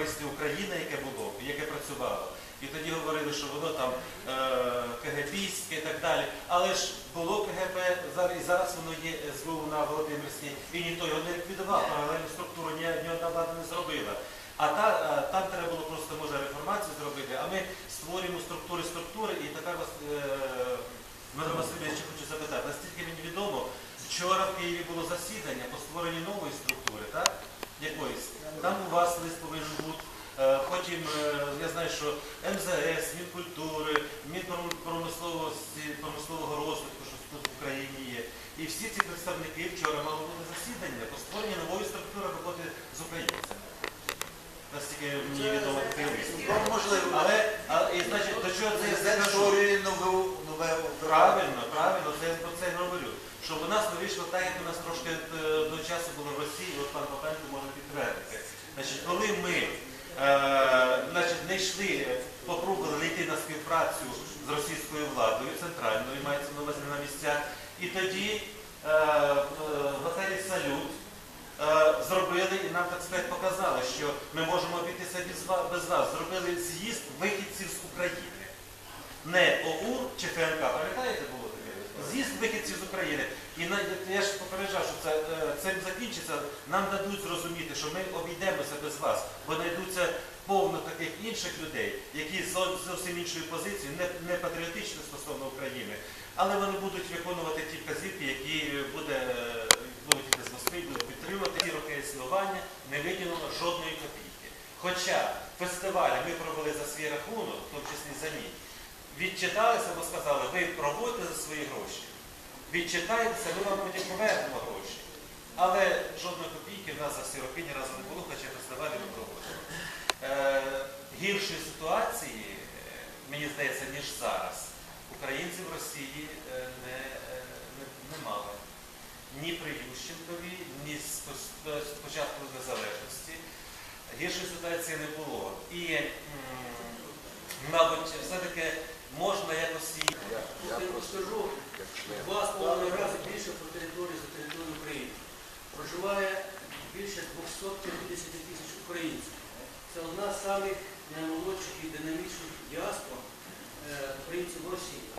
товаристві Україна, яке було, яке працювало. І тоді говорили, що воно там е, КГБістське і так далі. Але ж було КГБ, і зараз воно є СБУ на Володимирській, і ніхто його не ліквідував, паралельну структуру ні, ні одна влада не зробила. А та, е, там треба було просто може реформацію зробити, а ми створюємо структури структури, і тепер вас, е, Дмитро Васильович, ще хочу запитати, наскільки мені відомо, вчора в Києві було засідання по створенню нової структури, так? Якоїсь. Там у вас лист повинен бути. Е, Потім е, я знаю, що МЗС, Мінкультури, промислового розвитку, що тут в Україні є. І всі ці представники вчора мали бути засідання по створенню нової структури роботи з українцями. Наскільки мені відомо. Ну, можливо. Але, і, значить, до чого це створює нове, Правильно, правильно, це я про це говорю. Щоб у нас не вийшло так, як у нас трошки е, до часу було в Росії, от пан Попенко може підтвердити. Значить, коли ми е, йшли, попробували не йти на співпрацю з російською владою, центральною, мається на увазі на місцях, і тоді е, е, в готелі Салют е, зробили і нам так сказати показали, що ми можемо обійтися без вас. Зробили з'їзд вихідців з України. Не ОУР чи ФНК, пам'ятаєте, таке? Вихідців з України. І я ж попереджав, що це, е, цим закінчиться, нам дадуть зрозуміти, що ми обійдемося без вас, бо знайдуться повно таких інших людей, які з зовсім іншою позицією, не, не патріотично стосовно України, але вони будуть виконувати ті вказівки, які буде, е, будуть з Москви, будуть підтримувати ці роки існування, не виділено жодної копійки. Хоча фестивалі ми провели за свій рахунок, в тому числі за мій, відчиталися, бо сказали, ви проводите за свої гроші. Відчитаєтеся, ми вам потім повернемо гроші. Але жодної копійки в нас за всі роки ні разу не було, хоча фестивалі ми проводили. Е, гіршої ситуації, е, мені здається, ніж зараз, українці в Росії е, не, не, не мали. Ні при Ющенкові, ні з початку незалежності. Гіршої ситуації не було. І, мабуть, все-таки можна якось їхати. Я, Я я скажу, два з половиною рази більше по території за територію України. Проживає більше 250 тисяч українців. Це одна з самих наймолодших і динамічних діаспор е, українців в Росії.